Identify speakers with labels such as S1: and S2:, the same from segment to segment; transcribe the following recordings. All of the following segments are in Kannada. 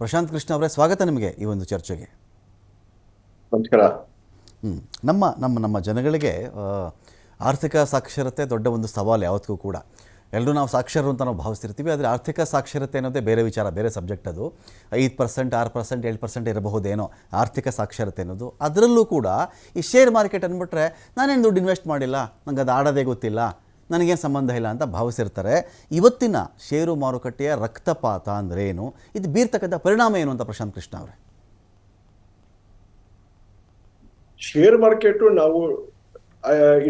S1: ಪ್ರಶಾಂತ್ ಕೃಷ್ಣ ಅವರೇ ಸ್ವಾಗತ ನಿಮಗೆ ಈ ಒಂದು ಚರ್ಚೆಗೆ.
S2: ನಮಸ್ಕಾರ.
S1: ಹ್ಞೂ ನಮ್ಮ ನಮ್ಮ ನಮ್ಮ ಜನಗಳಿಗೆ ಆರ್ಥಿಕ ಸಾಕ್ಷರತೆ ದೊಡ್ಡ ಒಂದು ಸವಾಲು ಯಾವತ್ತಿಗೂ ಕೂಡ. ಎಲ್ಲರೂ ನಾವು ಸಾಕ್ಷರರು ಅಂತ ನಾವು ಭಾವಿಸ್ತಿರ್ತೀವಿ ಆದರೆ ಆರ್ಥಿಕ ಸಾಕ್ಷರತೆ ಅನ್ನೋದೇ ಬೇರೆ ವಿಚಾರ ಬೇರೆ ಸಬ್ಜೆಕ್ಟ್ ಅದು. ಐದು ಪರ್ಸೆಂಟ್ ಆರು ಪರ್ಸೆಂಟ್ ಏಳು ಪರ್ಸೆಂಟ್ ಇರಬಹುದೇನೋ ಆರ್ಥಿಕ ಸಾಕ್ಷರತೆ ಅನ್ನೋದು. ಅದರಲ್ಲೂ ಕೂಡ ಈ ಶೇರ್ ಮಾರ್ಕೆಟ್ ಅಂದ್ಬಿಟ್ರೆ ನಾನೇನು ದುಡ್ಡು ಇನ್ವೆಸ್ಟ್ ಮಾಡಿಲ್ಲ? ನನಗೆ ಅದು ಆಡೋದೇ ಗೊತ್ತಿಲ್ಲ. ನನಗೇನು ಸಂಬಂಧ ಇಲ್ಲ ಅಂತ ಭಾವಿಸಿರ್ತಾರೆ. ಇವತ್ತಿನ ಷೇರು ಮಾರುಕಟ್ಟೆಯ ರಕ್ತಪಾತ ಅಂದ್ರೇನು ಇದು ಬೀರ್ತಕ್ಕಂಥ ಪರಿಣಾಮ ಏನು ಅಂತ ಪ್ರಶಾಂತ್ ಕೃಷ್ಣ ಅವರೇ?
S2: ಶೇರ್ ಮಾರ್ಕೆಟ್ ನಾವು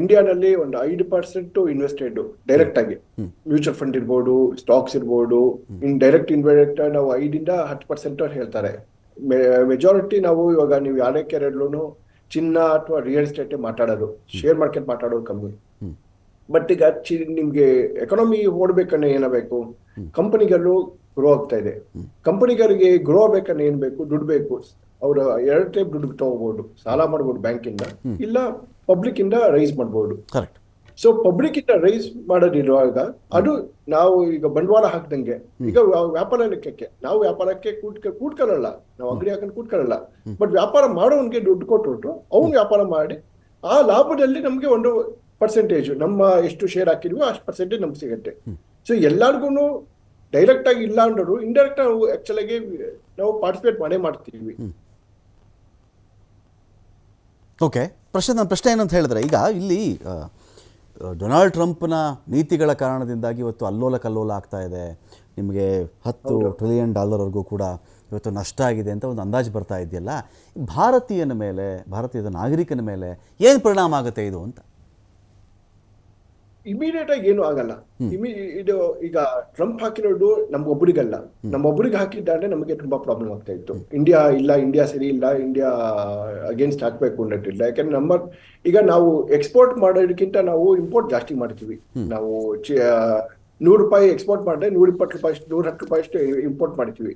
S2: ಇಂಡಿಯಾನಲ್ಲಿ ಒಂದು ಐದು ಪರ್ಸೆಂಟ್ ಇನ್ವೆಸ್ಟೆಡ್ ಡೈರೆಕ್ಟ್ ಆಗಿ. ಮ್ಯೂಚುವಲ್ ಫಂಡ್ ಇರ್ಬೋದು ಸ್ಟಾಕ್ಸ್ ಇರ್ಬೋದು ಇನ್ ಡೈರೆಕ್ಟ್ ಇನ್ವೆಸ್ಟ್ ನಾವು ಐದಿಂದ ಹತ್ತು ಪರ್ಸೆಂಟ್ ಹೇಳ್ತಾರೆ. ಮೆಜಾರಿಟಿ ನಾವು ಇವಾಗ ನೀವು ಯಾರೇ ಕೆರೆಡ್ಲೂ ಚಿನ್ನ ಅಥವಾ ರಿಯಲ್ ಎಸ್ಟೇಟ್ ಮಾತಾಡೋದು. ಶೇರ್ ಮಾರ್ಕೆಟ್ ಮಾತಾಡೋದು ಕಮ್ಮಿ. ಬಟ್ ಈಗ ನಿಮ್ಗೆ ಎಕಾನಮಿ ಓಡ್ಬೇಕನ್ನ ಏನಾಗಬೇಕು ಕಂಪನಿಗಳು ಗ್ರೋ ಆಗ್ತಾ ಇದೆ. ಕಂಪನಿಗಳಿಗೆ ಗ್ರೋ ಆಗ್ಬೇಕಂದ್ರೆ ಏನ್ ಬೇಕು ದುಡ್ಡು ಬೇಕು. ಅವ್ರ ಎರಡು ಟೈಪ್ ದುಡ್ಡು ತಗೋಬಹುದು ಸಾಲ ಮಾಡ್ಬೋದು ಬ್ಯಾಂಕಿಂದ. ಇಲ್ಲ ಪಬ್ಲಿಕ್ ಇಂದ ರೈಸ್ ಮಾಡ್ಬೋದು. ಸೊ ಪಬ್ಲಿಕ್ ಇಂದ ರೈಸ್ ಮಾಡೋದಿರುವಾಗ ಅದು ನಾವು ಈಗ ಬಂಡವಾಳ ಹಾಕ್ದಂಗೆ. ಈಗ ವ್ಯಾ- ವ್ಯಾಪಾರ ಲೆಕ್ಕಕ್ಕೆ. ನಾವು ವ್ಯಾಪಾರಕ್ಕೆ ಕೂಟ್ಕ ಕೂಟ್ಕೊಳ್ಳಲ್ಲ ನಾವು ಅಂಗಡಿ ಹಾಕೊಂಡು ಕೂಟ್ಕೊಳ್ಳಲ್ಲ ಬಟ್ ವ್ಯಾಪಾರ ಮಾಡೋನ್ಗೆ ದುಡ್ಡು ಕೊಟ್ಟು ಅವ್ನು ವ್ಯಾಪಾರ ಮಾಡಿ ಆ ಲಾಭದಲ್ಲಿ ನಮ್ಗೆ ಒಂದು ಪರ್ಸೆಂಟೇಜ್ ನಮ್ಮ ಎಷ್ಟು ಶೇರ್ ಹಾಕಿದ್ವಿ ಅಷ್ಟು ಪರ್ಸೆಂಟೇಜ್ ನಮ್ಗೆ ಸಿಗುತ್ತೆ. ಸೊ ಎಲ್ಲರಿಗೂ ಡೈರೆಕ್ಟ್ ಆಗಿ ಇಲ್ಲ ಅಂದ್ರು ಇಂಡೈರೆಕ್ಟ್ ನಾವು ಆಕ್ಚುಲ್ ಆಗಿ ನಾವು ಪಾರ್ಟಿಸಿಪೇಟ್ ಮಾಡೇ ಮಾಡ್ತೀವಿ.
S1: ಓಕೆ ಪ್ರಶ್ನೆ ನನ್ನ ಪ್ರಶ್ನೆ ಏನಂತ ಹೇಳಿದ್ರೆ ಈಗ ಇಲ್ಲಿ ಡೊನಾಲ್ಡ್ ಟ್ರಂಪ್ನ ನೀತಿಗಳ ಕಾರಣದಿಂದಾಗಿ ಇವತ್ತು ಅಲ್ಲೋಲ ಕಲ್ಲೋಲ ಆಗ್ತಾ ಇದೆ. ನಿಮಗೆ ಹತ್ತು ಟ್ರಿಲಿಯನ್ ಡಾಲರ್ವರೆಗೂ ಕೂಡ ಇವತ್ತು ನಷ್ಟ ಆಗಿದೆ ಅಂತ ಒಂದು ಅಂದಾಜು ಬರ್ತಾ ಇದೆಯಲ್ಲ ಭಾರತೀಯನ ಮೇಲೆ ಭಾರತೀಯದ ನಾಗರಿಕನ ಮೇಲೆ ಏನು ಪರಿಣಾಮ ಆಗುತ್ತೆ ಇದು ಅಂತ?
S2: ಇಮಿಡಿಯೇಟ್ ಆಗಿ ಏನು ಆಗಲ್ಲ. ಇಮಿ ಇದು ಈಗ ಟ್ರಂಪ್ ಹಾಕಿರೋದು ನಮ್ಗೊಬ್ಬರಿಗಲ್ಲ ನಮ್ಮೊಬ್ಬರಿಗೆ ಹಾಕಿದ್ದಾದ್ರೆ ನಮಗೆ ತುಂಬಾ ಪ್ರಾಬ್ಲಮ್ ಆಗ್ತಾ ಇತ್ತು. ಇಂಡಿಯಾ ಇಲ್ಲ ಇಂಡಿಯಾ ಸರಿ ಇಲ್ಲ ಇಂಡಿಯಾ ಅಗೇನ್ಸ್ಟ್ ಹಾಕ್ಬೇಕು ಅನ್ನೋದಿಲ್ಲ. ಯಾಕಂದ್ರೆ ನಮ್ಮ ಈಗ ನಾವು ಎಕ್ಸ್ಪೋರ್ಟ್ ಮಾಡೋದಕ್ಕಿಂತ ನಾವು ಇಂಪೋರ್ಟ್ ಜಾಸ್ತಿ ಮಾಡ್ತೀವಿ. ನಾವು ನೂರು ರೂಪಾಯಿ ಎಕ್ಸ್ಪೋರ್ಟ್ ಮಾಡಿದ್ರೆ ನೂರ ಇಪ್ಪತ್ತು ರೂಪಾಯಿ ಅಷ್ಟು ನೂರ ಹತ್ತು ರೂಪಾಯಿ ಅಷ್ಟು ಇಂಪೋರ್ಟ್ ಮಾಡ್ತೀವಿ.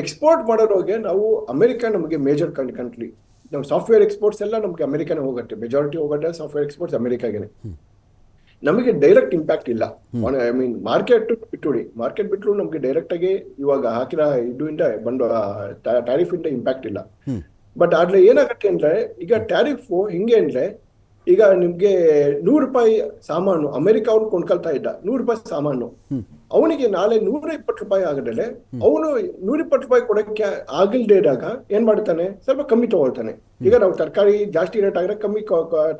S2: ಎಕ್ಸ್ಪೋರ್ಟ್ ಮಾಡೋರಿಗೆ ನಾವು ಅಮೆರಿಕ ನಮಗೆ ಮೇಜರ್ ಕಂಟ್ರಿ ನಾವು ಸಾಫ್ಟ್ವೇರ್ ಎಕ್ಸ್ಪೋರ್ಟ್ಸ್ ಎಲ್ಲ ನಮಗೆ ಅಮೆರಿಕನೇ ಹೋಗುತ್ತೆ. ಮೆಜಾರಿಟಿ ಹೋಗುತ್ತೆ ಸಾಫ್ಟ್ವೇರ್ ಎಕ್ಸ್ಪೋರ್ಟ್ಸ್ ಅಮೆರಿಕಾಗೆ ನಮಗೆ ಡೈರೆಕ್ಟ್ ಇಂಪ್ಯಾಕ್ಟ್ ಇಲ್ಲ. ಐ ಮೀನ್ ಮಾರ್ಕೆಟ್ ಬಿಟ್ಟುಡಿ ಮಾರ್ಕೆಟ್ ಬಿಟ್ಟರು ನಮಗೆ ಡೈರೆಕ್ಟ್ ಆಗಿ ಇವಾಗ ಹಾಕಿರೋ ಇದರಿಂದ ಬಂಡ ಟ್ಯಾರಿಫ್ ಇಂದ ಇಂಪ್ಯಾಕ್ಟ್ ಇಲ್ಲ. ಬಟ್ ಆದ್ರೆ ಏನಾಗುತ್ತೆ ಅಂದ್ರೆ ಈಗ ಟ್ಯಾರಿಫ್ ಹಿಂಗೆ ಅಂದ್ರೆ ಈಗ ನಿಮ್ಗೆ ನೂರು ರೂಪಾಯಿ ಸಾಮಾನು ಅಮೆರಿಕ ಅವ್ನು ಕೊಂಡ್ಕೊಳ್ತಾ ಇದ್ದ ನೂರು ರೂಪಾಯಿ ಸಾಮಾನು. ಅವನಿಗೆ ನಾಳೆ ನೂರ ಇಪ್ಪತ್ತು ರೂಪಾಯಿ ಆಗದಲೆ ಅವನು ನೂರ ಇಪ್ಪತ್ತು ರೂಪಾಯಿ ಕೊಡಕ್ಕೆ ಆಗಿಲ್ದೇ ಇದ್ದಾಗ ಏನ್ ಮಾಡ್ತಾನೆ? ಸ್ವಲ್ಪ ಕಮ್ಮಿ ತಗೊಳ್ತಾನೆ. ಈಗ ನಾವು ತರಕಾರಿ ಜಾಸ್ತಿ ರೇಟ್ ಆಗಿದ್ರೆ ಕಮ್ಮಿ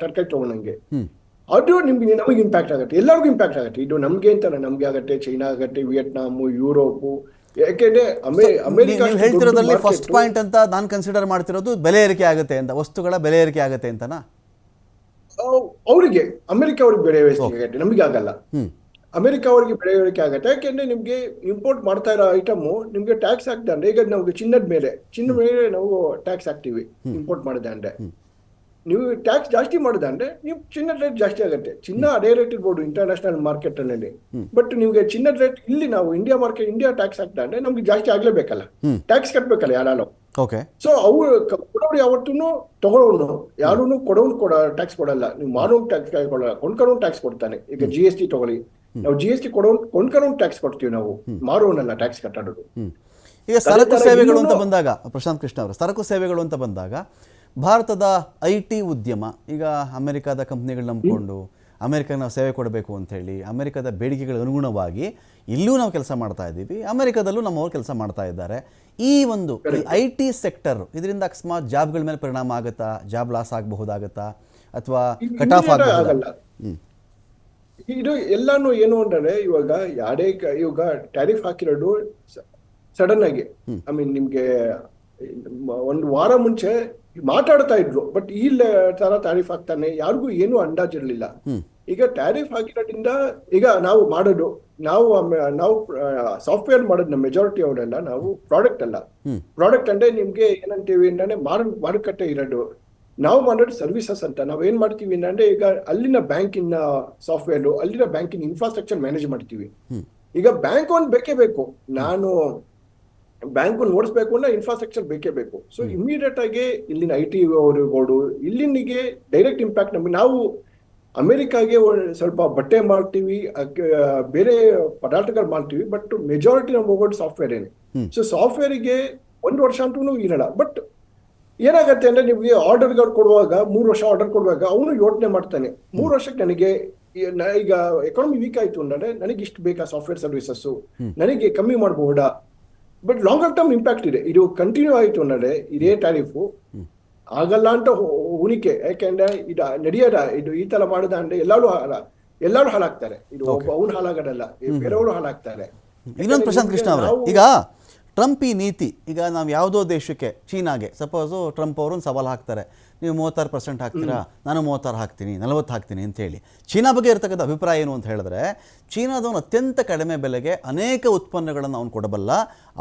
S2: ತರಕಾರಿ ತಗೊಳಂಗೆ ಅದು ನಿಮ್ಗೆ ನಮಗೆ ಇಂಪ್ಯಾಕ್ಟ್ ಆಗುತ್ತೆ. ಎಲ್ಲರಿಗೂ ಇಂಪ್ಯಾಕ್ಟ್ ಆಗುತ್ತೆ. ಇದು ನಮ್ಗೆ ಅಂತಲ್ಲ ನಮ್ಗೆ ಆಗುತ್ತೆ ಚೈನಾ ಆಗುತ್ತೆ ವಿಯೆಟ್ನಾಮ್ ಯುರೋಪ್ ಯಾಕೆಂದ್ರೆ ಅಮೇ ಅಮೆರಿಕ
S1: ನೀವು ಹೇಳ್ತಿರೋದ್ರಲ್ಲಿ ಫಸ್ಟ್ ಪಾಯಿಂಟ್ ಅಂತ ನಾನು ಕನ್ಸಿಡರ್ ಮಾಡ್ತಿರೋದು ಬೆಲೆ ಏರಿಕೆ ಆಗುತ್ತೆ ಅಂತ ವಸ್ತುಗಳ ಬೆಲೆ ಏರಿಕೆ ಆಗುತ್ತೆ ಅಂತನಾ?
S2: ಅವರಿಗೆ ಅಮೆರಿಕ ಅವ್ರಿಗೆ ಬೆಲೆ ಏರಿಕೆ ಆಗುತ್ತೆ ನಮಗೆ ಆಗಲ್ಲ. ಅಮೆರಿಕ ಅವರಿಗೆ ಬೆಳೆ ಏರಿಕೆ ಆಗುತ್ತೆ. ಯಾಕೆಂದ್ರೆ ನಿಮ್ಗೆ ಇಂಪೋರ್ಟ್ ಮಾಡ್ತಾ ಇರೋ ಐಟಮ್ ನಿಮ್ಗೆ ಟ್ಯಾಕ್ಸ್ ಹಾಕ್ತಾ ಅಂದ್ರೆ ಈಗ ನಮ್ಗೆ ಚಿನ್ನದ ಮೇಲೆ ಚಿನ್ನದ ಮೇಲೆ ನಾವು ಟ್ಯಾಕ್ಸ್ ಹಾಕ್ತಿವಿ ಇಂಪೋರ್ಟ್ ಮಾಡಿದೆ ಅಂದ್ರೆ. ನೀವು ಟ್ಯಾಕ್ಸ್ ಜಾಸ್ತಿ ಮಾಡಿದೆ ಅಂದ್ರೆ ನೀವು ಚಿನ್ನದ ರೇಟ್ ಜಾಸ್ತಿ ಆಗುತ್ತೆ. ಚಿನ್ನ ಅದೇ ರೇಟ್ ಇರ್ಬೋದು ಇಂಟರ್ನ್ಯಾಷನಲ್ ಮಾರ್ಕೆಟ್ ಅಲ್ಲಿ ಬಟ್ ನಿಮಗೆ ಚಿನ್ನದ ರೇಟ್ ಇಲ್ಲಿ ನಾವು ಇಂಡಿಯಾ ಮಾರ್ಕೆಟ್ ಇಂಡಿಯಾ ಟ್ಯಾಕ್ಸ್ ಹಾಕ್ತಾ ಅಂದ್ರೆ ನಮ್ಗೆ ಜಾಸ್ತಿ ಆಗ್ಲೇಬೇಕಲ್ಲ. ಟ್ಯಾಕ್ಸ್ ಕಟ್ಬೇಕಲ್ಲ ಯಾರು
S1: ಓಕೆ
S2: ಸೊ ಅವು ಕೊಡೋರು ಯಾವತ್ತೂ ತಗೊಳ್ಳೋನು ಯಾರೂ ಕೊಡೋನು ಕೊಡ ಟ್ಯಾಕ್ಸ್ ಕೊಡಲ್ಲ. ನೀವು ಮಾರೋ ಟ್ಯಾಕ್ಸ್ ಕೊಡಲ್ಲ. ಕೊಂಡ್ಕೊಳ್ಳೋನ್ ಟ್ಯಾಕ್ಸ್ ಕೊಡ್ತಾನೆ ಈಗ ಜಿ ಎಸ್ ಟಿ ತಗೊಳ್ಳಿ. ನಾವು ಜಿ ಎಸ್ ಟಿ ಕೊಡೋನ್ ಕೊಂಡ್ಕೊಳ್ಳೋನ್ ಟ್ಯಾಕ್ಸ್ ಕೊಡ್ತೀವಿ ನಾವು. ಮಾರೋನಲ್ಲ ಟ್ಯಾಕ್ಸ್ ಕಟ್ಟೋದು.
S1: ಈಗ ಸರಕು ಸೇವೆಗಳು ಅಂತ ಬಂದಾಗ ಪ್ರಶಾಂತ್ ಕೃಷ್ಣ ಅವರು ಸರಕು ಸೇವೆಗಳು ಅಂತ ಬಂದಾಗ ಭಾರತದ ಐ ಟಿ ಉದ್ಯಮ ಈಗ ಅಮೆರಿಕದ ಕಂಪ್ನಿಗಳು ನಂಬಿಕೊಂಡು ಅಮೆರಿಕಾಗೆ ನಾವು ಸೇವೆ ಕೊಡಬೇಕು ಅಂತ ಹೇಳಿ ಅಮೆರಿಕದ ಬೇಡಿಕೆಗಳ ಅನುಗುಣವಾಗಿ ಇಲ್ಲೂ ನಾವು ಕೆಲಸ ಮಾಡ್ತಾ ಇದ್ದೀವಿ. ಅಮೆರಿಕದಲ್ಲೂ ನಮ್ಮವ್ರು ಕೆಲಸ ಮಾಡ್ತಾ ಇದ್ದಾರೆ. ಈ ಒಂದು ಐ ಟಿ ಸೆಕ್ಟರ್ ಇದರಿಂದ ಅಕಸ್ಮಾತ್ ಜಾಬ್ಗಳ ಮೇಲೆ ಪರಿಣಾಮ ಆಗುತ್ತಾ? ಜಾಬ್ ಲಾಸ್ ಆಗಬಹುದಾಗತ್ತಾ? ಅಥವಾ ಕಟ್ ಆಫ್
S2: ಆಗಲ್ಲ. ಇದು ಎಲ್ಲಾನು ಏನು ಅಂದ್ರೆ ಇವಾಗ ಯಾರೇ ಇವಾಗ ಟ್ಯಾರಿಫ್ ಹಾಕಿರೋದು ಸಡನ್ ಆಗಿ. ಐ ಮೀನ್ ನಿಮ್ಗೆ ಒಂದು ವಾರ ಮುಂಚೆ ಮಾತಾಡ್ತಾ ಇದ್ರು. ಬಟ್ ಈ ತರ ಟ್ಯಾರಿಫ್ ಆಗ್ತಾನೆ ಯಾರಿಗೂ ಏನು ಇರಲಿಲ್ಲ ಈಗ ಟ್ಯಾರಿಫ್ ಆಗಿರೋದ್ರಿಂದ ಈಗ ನಾವು ಮಾಡೋದು ನಾವು ನಾವು ಸಾಫ್ಟ್ವೇರ್ ಮಾಡೋದು ನಮ್ಮ ಮೆಜಾರಿಟಿ ಅವರೆಲ್ಲ ನಾವು ಪ್ರಾಡಕ್ಟ್ ಅಲ್ಲ. ಪ್ರಾಡಕ್ಟ್ ಅಂದ್ರೆ ನಿಮ್ಗೆ ಏನಂತೀವಿ ಅಂದ್ರೆ ಮಾರ ಮಾರುಕಟ್ಟೆ ಇರೋದು. ನಾವು ಮಾಡೋದು ಸರ್ವಿಸಸ್ ಅಂತ. ನಾವು ಏನ್ ಮಾಡ್ತೀವಿ ಅಂದ್ರೆ ಈಗ ಅಲ್ಲಿನ ಬ್ಯಾಂಕಿನ ಸಾಫ್ಟ್ವೇರ್ ಅಲ್ಲಿನ ಬ್ಯಾಂಕಿನ ಇನ್ಫ್ರಾಸ್ಟ್ರಕ್ಚರ್ ಮ್ಯಾನೇಜ್ ಮಾಡ್ತೀವಿ. ಈಗ ಬ್ಯಾಂಕ್ ಒಂದು ಬೇಕೇ ಬೇಕು. ನಾನು ಬ್ಯಾಂಕ್ ನೋಡಿಸ್ಬೇಕು ಅಂದ್ರೆ ಇನ್ಫ್ರಾಸ್ಟ್ರಕ್ಚರ್ ಬೇಕೇ ಬೇಕು. ಸೊ ಇಮಿಡಿಯೇಟ್ ಆಗಿ ಇಲ್ಲಿನ ಐ ಟಿ ಅವರುಗಳು ಇಲ್ಲಿನಿಗೆ ಡೈರೆಕ್ಟ್ ಇಂಪ್ಯಾಕ್ಟ್ ನಮಗೆ ನಾವು ಅಮೆರಿಕಾಗೆ ಸ್ವಲ್ಪ ಬಟ್ಟೆ ಮಾಡ್ತೀವಿ ಬೇರೆ ಪದಾರ್ಥಗಳು ಮಾಡ್ತೀವಿ ಬಟ್ ಮೆಜಾರಿಟಿ ನಮ್ಗೆ ಹೋಗೋದು ಸಾಫ್ಟ್ವೇರ್ ಏನು. ಸೊ ಸಾಫ್ಟ್ವೇರಿಗೆ ಒಂದು ವರ್ಷ ಅಂತೂ ಇರಲ್ಲ ಬಟ್ ಏನಾಗತ್ತೆ ಅಂದ್ರೆ ನಿಮಗೆ ಆರ್ಡರ್ಗಳು ಕೊಡುವಾಗ ಮೂರು ವರ್ಷ ಆರ್ಡರ್ ಕೊಡುವಾಗ ಅವನು ಯೋಚನೆ ಮಾಡ್ತಾನೆ. ಮೂರು ವರ್ಷಕ್ಕೆ ನನಗೆ ಈಗ ಎಕಾನಮಿ ವೀಕ್ ಆಯ್ತು ಅಂದ್ರೆ ನನಗೆ ಇಷ್ಟು ಬೇಕಾ ಸಾಫ್ಟ್ವೇರ್ ಸರ್ವಿಸಸ್ ನನಗೆ ಕಮ್ಮಿ ಮಾಡಬಹುದಾ ಬಟ್ ಲಾಂಗರ್ ಟರ್ಮ್ ಇಂಪ್ಯಾಕ್ಟ್ ಇದೆ. ಇದು ಕಂಟಿನ್ಯೂ ಆಯಿತು ಅನ್ನೋದೇ ಇದೇ ಟ್ಯಾರಿಫು ಆಗಲ್ಲ ಅಂತ ಉಣಿಕೆ ಹುಣಿಕೆ ಯಾಕೆಂದ್ರೆ ಇದು ನಡೆಯದ ಇದು ಈ ತರ ಮಾಡಿದ ಅಂದ್ರೆ ಎಲ್ಲರೂ ಎಲ್ಲರೂ ಹಾಳಾಗ್ತಾರೆ. ಇದು ಒಬ್ಬ ಅವ್ನು ಹಾಳಾಗೋದಲ್ಲ. ಬೇರೆಯವರು ಹಾಳಾಗ್ತಾರೆ.
S1: ಇನ್ನೊಂದು ಪ್ರಶಾಂತ್ ಕೃಷ್ಣ ಅವರ. ಈಗ ಟ್ರಂಪ್ ಈ ನೀತಿ ಈಗ ನಾವು ಯಾವುದೋ ದೇಶಕ್ಕೆ ಚೀನಾಗೆ ಸಪೋಸು ಟ್ರಂಪ್ ಅವರು ಸವಾಲು ಹಾಕ್ತಾರೆ. ನೀವು ಮೂವತ್ತಾರು ಪರ್ಸೆಂಟ್ ಹಾಕ್ತೀರಾ? ನಾನು ಮೂವತ್ತಾರು ಹಾಕ್ತೀನಿ ನಲವತ್ತು ಹಾಕ್ತೀನಿ ಅಂತೇಳಿ ಚೀನಾ ಬಗ್ಗೆ ಇರತಕ್ಕಂಥ ಅಭಿಪ್ರಾಯ ಏನು ಅಂತ ಹೇಳಿದ್ರೆ ಚೀನಾದವನು ಅತ್ಯಂತ ಕಡಿಮೆ ಬೆಲೆಗೆ ಅನೇಕ ಉತ್ಪನ್ನಗಳನ್ನು ಅವನು ಕೊಡಬಲ್ಲ.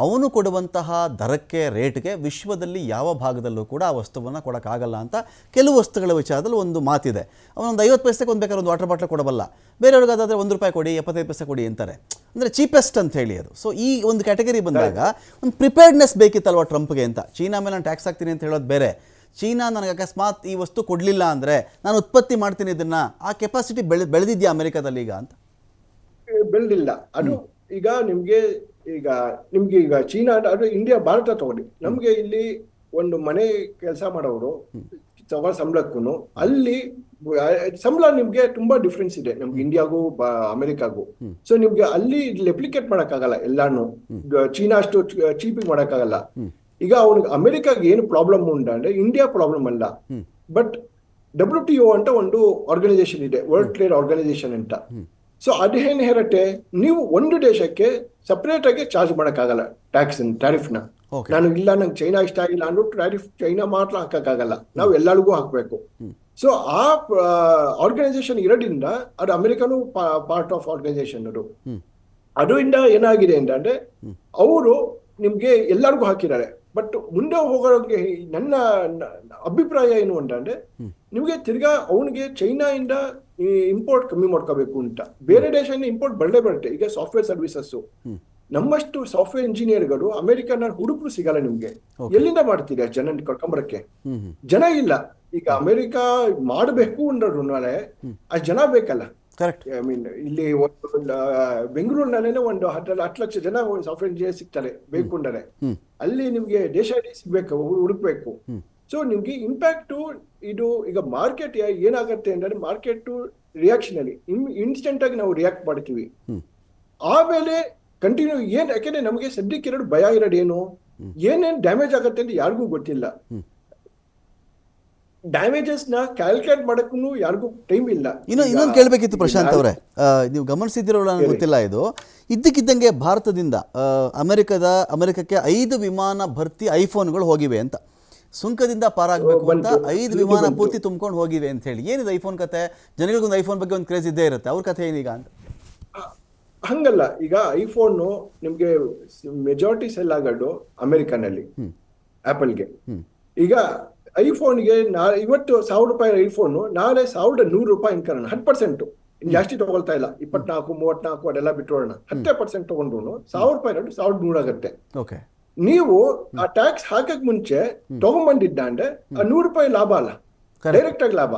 S1: ಅವನು ಕೊಡುವಂತಹ ದರಕ್ಕೆ ರೇಟ್ಗೆ ವಿಶ್ವದಲ್ಲಿ ಯಾವ ಭಾಗದಲ್ಲೂ ಕೂಡ ಆ ವಸ್ತುವನ್ನು ಕೊಡೋಕ್ಕಾಗಲ್ಲ ಅಂತ ಕೆಲವು ವಸ್ತುಗಳ ವಿಚಾರದಲ್ಲಿ ಒಂದು ಮಾತಿದೆ. ಅವನೊಂದು ಐವತ್ತು ಪೈಸೆಗೆ ಒಂದು ಬೇಕಾದ್ರೆ ಒಂದು ವಾಟರ್ ಬಾಟ್ಲ್ ಕೊಡಬಲ್ಲ. ಬೇರೆಯವ್ರಿಗೆ ಅದಾದರೆ ಒಂದು ರೂಪಾಯಿ ಕೊಡಿ ಎಪ್ಪತ್ತೈದು ಪೈಸೆ ಕೊಡಿ ಅಂತಾರೆ. ಅಂದರೆ ಚೀಪೆಸ್ಟ್ ಅಂತ ಹೇಳಿ ಅದು. ಸೊ ಈ ಒಂದು ಕ್ಯಾಟಗರಿ ಬಂದಾಗ ಒಂದು ಪ್ರಿಪೇರ್ಡ್ನೆಸ್ ಬೇಕಿತ್ತಲ್ವ ಟ್ರಂಪ್ಗೆ ಅಂತ? ಚೀನಾ ಮೇಲೆ ನಾನು ಟ್ಯಾಕ್ಸ್ ಹಾಕ್ತೀನಿ ಅಂತ ಹೇಳೋದು ಬೇರೆ. ಚೀನಾ ನನಗೆ ಅಕಸ್ಮಾತ್ ಈ ವಸ್ತು ಕೊಡಲಿಲ್ಲ ಅಂದರೆ ನಾನು ಉತ್ಪತ್ತಿ ಮಾಡ್ತೀನಿ ಇದನ್ನು. ಆ ಕೆಪಾಸಿಟಿ ಬೆಳೆ ಬೆಳೆದಿದ್ಯಾ ಅಮೆರಿಕದಲ್ಲಿ ಈಗ ಅಂತ?
S2: ಬೆಳೆದಿಲ್ಲ. ಅದು ಈಗ ನಿಮಗೆ ಈಗ ನಿಮ್ಗೆ ಈಗ ಚೀನಾ ಅದು ಇಂಡಿಯಾ ಭಾರತ ತಗೊಳ್ಳಿ ನಮ್ಗೆ ಇಲ್ಲಿ ಒಂದು ಮನೆ ಕೆಲಸ ಮಾಡೋರು ತಗೊಳ್ಳೋ ಸಂಬಳಕ್ಕೂ ಅಲ್ಲಿ ಸಂಬಳ ನಿಮ್ಗೆ ತುಂಬಾ ಡಿಫ್ರೆನ್ಸ್ ಇದೆ. ನಮ್ಗೆ ಇಂಡಿಯಾಗೂ ಅಮೆರಿಕಾಗೂ. ಸೊ ನಿಮ್ಗೆ ಅಲ್ಲಿ ರೆಪ್ಲಿಕೇಟ್ ಮಾಡಕ್ಕಾಗಲ್ಲ ಎಲ್ಲಾನು. ಚೀನಾ ಅಷ್ಟು ಚೀಪಿಗೆ ಮಾಡಕ್ಕಾಗಲ್ಲ. ಈಗ ಅವನಿಗೆ ಅಮೆರಿಕಾಗೆ ಏನು ಪ್ರಾಬ್ಲಮ್ ಉಂಟ ಅಂದ್ರೆ ಇಂಡಿಯಾ ಪ್ರಾಬ್ಲಮ್ ಅಲ್ಲ. ಬಟ್ ಡಬ್ಲ್ಯೂ ಟಿ ಒ ಅಂತ ಒಂದು ಆರ್ಗನೈಸೇಷನ್ ಇದೆ ವರ್ಲ್ಡ್ ಟ್ರೇಡ್ ಆರ್ಗನೈಸೇಷನ್ ಅಂತ. ಸೊ ಅದೇನ್ ಹೇರತ್ತೆ ನೀವು ಒಂದು ದೇಶಕ್ಕೆ ಸಪ್ರೇಟ್ ಆಗಿ ಚಾರ್ಜ್ ಮಾಡೋಕ್ಕಾಗಲ್ಲ ಟ್ಯಾಕ್ಸ್
S1: ಟ್ಯಾರಿಫ್ನ
S2: ನಾನು ಇಲ್ಲ ನಂಗೆ ಚೈನಾ ಇಷ್ಟ ಆಗಿಲ್ಲ ಅಂದ್ರೂ ಟ್ಯಾರಿಫ್ ಚೈನಾ ಮಾತ್ರ ಹಾಕೋಕ್ಕಾಗಲ್ಲ. ನಾವು ಎಲ್ಲರಿಗೂ ಹಾಕಬೇಕು. ಸೊ ಆ ಆರ್ಗನೈಸೇಷನ್ ಇರೋದ್ರಿಂದ ಅದು ಅಮೆರಿಕನು ಪಾರ್ಟ್ ಆಫ್ ಆರ್ಗನೈಸೇಷನ್ ಅದು. ಅದರಿಂದ ಏನಾಗಿದೆ ಅಂತಂದ್ರೆ ಅವರು ನಿಮ್ಗೆ ಎಲ್ಲರಿಗೂ ಹಾಕಿದ್ದಾರೆ. ಬಟ್ ಮುಂದೆ ಹೋಗೋರಿಗೆ ನನ್ನ ಅಭಿಪ್ರಾಯ ಏನು ಅಂತ ಅಂದ್ರೆ ನಿಮಗೆ ತಿರ್ಗಾ ಅವನಿಗೆ ಚೈನಾಯಿಂದ ಇಂಪೋರ್ಟ್ ಕಮ್ಮಿ ಮಾಡ್ಕೋಬೇಕು ಅಂತ. ಬೇರೆ ದೇಶದಿಂದ ಇಂಪೋರ್ಟ್ ಬರಲೇ ಬರುತ್ತೆ. ಈಗ ಸಾಫ್ಟ್ವೇರ್ ಸರ್ವಿಸಸ್ ನಮ್ಮಷ್ಟು ಸಾಫ್ಟ್ವೇರ್ ಇಂಜಿನಿಯರ್ಗಳು ಅಮೆರಿಕನ ಹುಡುಕರು ಸಿಗಲ್ಲ ನಿಮ್ಗೆ. ಎಲ್ಲಿಂದ ಮಾಡ್ತೀರಿ ಜನ ಕರ್ಕೊಂಬರಕ್ಕೆ? ಜನ ಇಲ್ಲ. ಈಗ ಅಮೆರಿಕ ಮಾಡಬೇಕು ಅಂದ್ರೆ ಆ ಜನ ಬೇಕಲ್ಲ.
S1: ಕರೆಕ್ಟ್
S2: ಐ ಮೀನ್ ಇಲ್ಲಿ ಒಂದು ಬೆಂಗಳೂರಿನಲ್ಲೇ ಒಂದು ಹತ್ತು ಹತ್ತು ಲಕ್ಷ ಜನ ಸಾಫ್ಟ್ವೇರ್ ಇಂಜಿನಿಯರ್ ಸಿಗ್ತಾರೆ ಬೇಕು ಅಂದರೆ ಅಲ್ಲಿ ನಿಮಗೆ ದೇಶ ಸಿಗ್ಬೇಕು ಹುಡುಕ್ಬೇಕು. ಸೊ ನಿಮ್ಗೆ ಇಂಪ್ಯಾಕ್ಟ್ ಇದು ಈಗ ಮಾರ್ಕೆಟ್ ಏನಾಗತ್ತೆ ಅಂದ್ರೆ ಮಾರ್ಕೆಟ್ ಅಲ್ಲಿ ಇನ್ಸ್ಟೆಂಟ್ ಆಗಿ ನಾವು ರಿಯಾಕ್ಟ್ ಮಾಡ್ತೀವಿ. ಆಮೇಲೆ ಕಂಟಿನ್ಯೂ ಏನ್ ಯಾಕೆಂದ್ರೆ ನಮಗೆ ಸದ್ಯಕ್ಕೆ ಎರಡು ಭಯ ಇರೋದು ಏನು ಏನೇನ್ ಡ್ಯಾಮೇಜ್ ಆಗತ್ತೆ ಅಂತ ಯಾರಿಗೂ ಗೊತ್ತಿಲ್ಲ. ಡ್ಯಾಮೇಜಸ್ನ ಕ್ಯಾಲ್ಕುಲೇಟ್ ಮಾಡಕ್ಕೂ ಯಾರಿಗೂ ಟೈಮ್ ಇಲ್ಲ ಇನ್ನೊಂದು
S1: ಇನ್ನೊಂದು ಕೇಳಬೇಕಿತ್ತು ಪ್ರಶಾಂತ್ ಅವರೇ. ನೀವು ಗಮನಿಸಿದ್ದಿರೋ ನನಗೆ ಗೊತ್ತಿಲ್ಲ ಇದು. ಇದ್ದಕ್ಕಿದ್ದಂಗೆ ಭಾರತದಿಂದ ಅಮೆರಿಕದ ಅಮೆರಿಕಕ್ಕೆ ಐದು ವಿಮಾನ ಭರ್ತಿ ಐಫೋನ್ಗಳು ಹೋಗಿವೆ ಅಂತ. ಸುಂಕದಿಂದ ಪಾರಾಗಬೇಕು ಅಂತ ಐದು ವಿಮಾನ. ಪೂರ್ತಿ ತುಂಬ್ಕೊಂಡು ಹೋಗಿವೆ ಅಂತ ಹೇಳಿ. ಏನಿದೆ ಐಫೋನ್ ಕತೆ? ಜನಗಳಿಗೊಂದು ಐಫೋನ್ ಬಗ್ಗೆ ಒಂದು ಕ್ರೇಜ್ ಇದ್ದೇ ಇರುತ್ತೆ. ಅವ್ರ ಕಥೆ ಏನೀಗ ಅಂತ?
S2: ಹಂಗಲ್ಲ. ಈಗ ಐಫೋನ್ ನಿಮ್ಗೆ ಮೆಜಾರಿಟಿ ಸೆಲ್ ಆಗೋದು ಅಮೆರಿಕನಲ್ಲಿ. ಆಪಲ್ಗೆ ಈಗ ಐಫೋನ್ಗೆ ನಾ ಇವತ್ತು ಸಾವಿರ ರೂಪಾಯಿ ಐಫೋನ್ ನಾಳೆ ಸಾವಿರದ ನೂರು ರೂಪಾಯಿ ಇನ್ಕರಣ ಹತ್ತು ಪರ್ಸೆಂಟ್ ಜಾಸ್ತಿ ತಗೊಳ್ತಾ ಇಲ್ಲ. ಇಪ್ಪತ್ನಾಲ್ಕು ಮೂವತ್ನಾಲ್ಕು ಅದೆಲ್ಲ ಬಿಟ್ಟೋಣ ಹತ್ತೇ ಪರ್ಸೆಂಟ್ ತಗೊಂಡ್ರು ಸಾವಿರ ರೂಪಾಯಿ ರೇಟ್ ಸಾವಿರದ ನೂರ ಆಗುತ್ತೆ.
S1: ಓಕೆ.
S2: ನೀವು ಆ ಟ್ಯಾಕ್ಸ್ ಹಾಕಕ್ ಮುಂಚೆ ತಗೊಂಬಂದಿದ್ದ ಅಂದ್ರೆ ಆ ನೂರು ರೂಪಾಯಿ ಲಾಭ ಅಲ್ಲ. ಡೈರೆಕ್ಟ್ ಆಗಿ ಲಾಭ.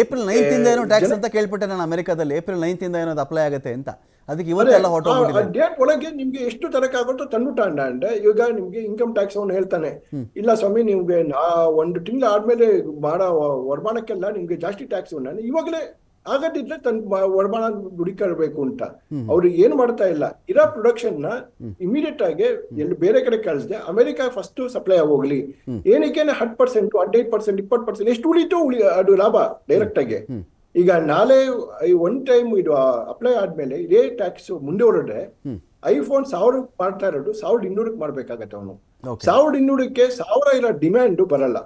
S1: ಏಪ್ರಿಲ್ ನೈನ್ತಿಂದ ಏನೋ ಟ್ಯಾಕ್ಸ್ ಅಂತ ಕೇಳ್ಬಿಟ್ಟೆ ನಾನು ಅಮೆರಿಕಾದಲ್ಲಿ. ಏಪ್ರಿಲ್ ನೈನ್ತಿಂದ ಏನೋ ಅಪ್ಲೈ ಆಗುತ್ತೆ ಅಂತ. ಅದಕ್ಕೆ ಇವತ್ತೆಲ್ಲ ಹೊಟ್ಟು
S2: ಡೇಟ್ ಒಳಗೆ ನಿಮ್ಗೆ ಎಷ್ಟು ತರಕಾಗುತ್ತೋ ತಂದುಟ ಅಂದ್ರೆ ಈಗ ನಿಮ್ಗೆ ಇನ್ಕಮ್ ಟ್ಯಾಕ್ಸ್ ಅವನು ಹೇಳ್ತಾನೆ. ಇಲ್ಲ ಸ್ವಾಮಿ ನಿಮ್ಗೆ ಒಂದು ತಿಂಗಳು ಆದ್ಮೇಲೆ ಮಾಡೋ ವರ್ಬಾಣಕ್ಕೆಲ್ಲ ನಿಮ್ಗೆ ಜಾಸ್ತಿ ಟ್ಯಾಕ್ಸ್ ನಾನು ಇವಾಗಲೇ ಆಗದಿದ್ರೆ ತನ್ನ ವರಮಾನ ದುಡಿಕಬೇಕು ಅಂತ. ಅವ್ರು ಏನ್ ಮಾಡ್ತಾ ಇಲ್ಲ. ಇರೋ ಪ್ರೊಡಕ್ಷನ್ನ ಇಮಿಡಿಯೇಟ್ ಆಗಿ ಎಲ್ಲಿ ಬೇರೆ ಕಡೆ ಕಳಿಸ್ದೆ ಅಮೆರಿಕ ಫಸ್ಟ್ ಸಪ್ಲೈ ಹೋಗ್ಲಿ ಏನಕ್ಕೆ ಹತ್ತು ಪರ್ಸೆಂಟ್ ಹದಿನೈದು ಪರ್ಸೆಂಟ್ ಇಪ್ಪತ್ತು ಪರ್ಸೆಂಟ್ ಎಷ್ಟು ಉಳಿತು ಉಳಿ ಅದು ಲಾಭ ಡೈರೆಕ್ಟ್ ಆಗಿ. ಈಗ ನಾಳೆ ಒನ್ ಟೈಮ್ ಇದು ಅಪ್ಲೈ ಆದ್ಮೇಲೆ ಇದೇ ಟ್ಯಾಕ್ಸ್ ಮುಂದೆ ಹೊರಡ್ರೆ ಐಫೋನ್ ಸಾವಿರ ಮಾಡ್ತಾ ಇರೋದು ಸಾವಿರದ ಇನ್ನೂರಕ್ಕೆ ಮಾಡ್ಬೇಕಾಗತ್ತೆ ಅವನು. ಸಾವಿರದ ಇನ್ನೂರಕ್ಕೆ ಸಾವಿರ ಇರೋ ಡಿಮ್ಯಾಂಡ್ ಬರಲ್ಲ.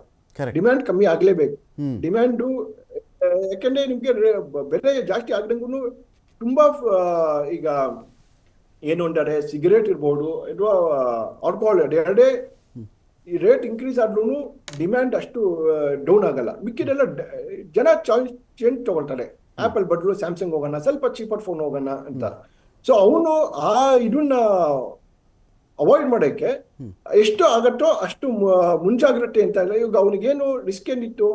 S2: ಡಿಮ್ಯಾಂಡ್ ಕಮ್ಮಿ ಆಗ್ಲೇಬೇಕು. ಡಿಮ್ಯಾಂಡು ಯಾಕಂದ್ರೆ ನಿಮ್ಗೆ ಬೆಲೆ ಜಾಸ್ತಿ ಆಗ್ದಂಗೂ ತುಂಬಾ ಈಗ ಏನು ಅಂತಾರೆ, ಸಿಗರೇಟ್ ಇರ್ಬೋದು, ಅಥವಾ ಆಲ್ಕೋಹಾಲ್ ಎರಡೇ ಈ ರೇಟ್ ಇನ್ಕ್ರೀಸ್ ಆದ್ರೂ ಡಿಮ್ಯಾಂಡ್ ಅಷ್ಟು ಡೌನ್ ಆಗಲ್ಲ. ಮಿಕ್ಕಿದೆಲ್ಲ ಜನ ಚಾಯ್ಸ್ ಚೇಂಜ್ ತಗೊಳ್ತಾರೆ. ಆಪಲ್ ಬದಲು ಸ್ಯಾಮ್ಸಂಗ್ ಹೋಗೋಣ, ಸ್ವಲ್ಪ ಚೀಪರ್ ಫೋನ್ ಹೋಗೋಣ ಅಂತ. ಸೊ ಅವನು ಆ ಇದನ್ನ ಅವಾಯ್ಡ್ ಮಾಡೋಕ್ಕೆ ಎಷ್ಟು ಆಗತ್ತೋ ಅಷ್ಟು ಮುಂಜಾಗ್ರತೆ ಅಂತ ಇಲ್ಲ. ಇವಾಗ ಅವನಿಗೇನು ರಿಸ್ಕ್ ಏನಿತ್ತು?